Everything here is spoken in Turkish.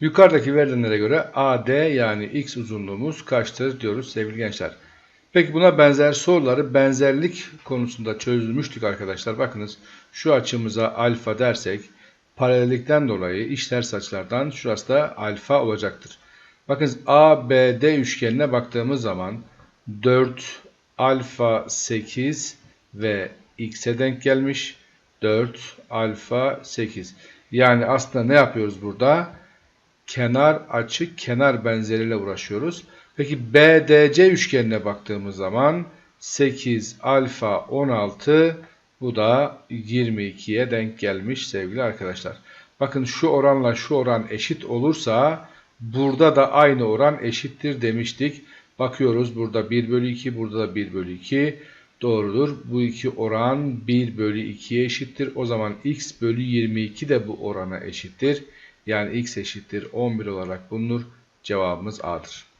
Yukarıdaki verilenlere göre AD yani x uzunluğumuz kaçtır diyoruz sevgili gençler. Peki buna benzer soruları benzerlik konusunda çözmüştük arkadaşlar. Bakınız şu açımıza alfa dersek paralellikten dolayı iç ters açılardan şurası da alfa olacaktır. Bakınız ABD üçgenine baktığımız zaman 4 alfa 8 ve x'e denk gelmiş. 4 alfa 8. Yani aslında ne yapıyoruz burada? Kenar açı kenar benzeriyle uğraşıyoruz. Peki BDC üçgenine baktığımız zaman 8 alfa 16 bu da 22'ye denk gelmiş sevgili arkadaşlar. Bakın şu oranla şu oran eşit olursa burada da aynı oran eşittir demiştik. Bakıyoruz burada 1 bölü 2 burada da 1 bölü 2 doğrudur. Bu iki oran 1 bölü 2'ye eşittir. O zaman x bölü 22 de bu orana eşittir. Yani x eşittir 11 olarak bulunur. Cevabımız A'dır.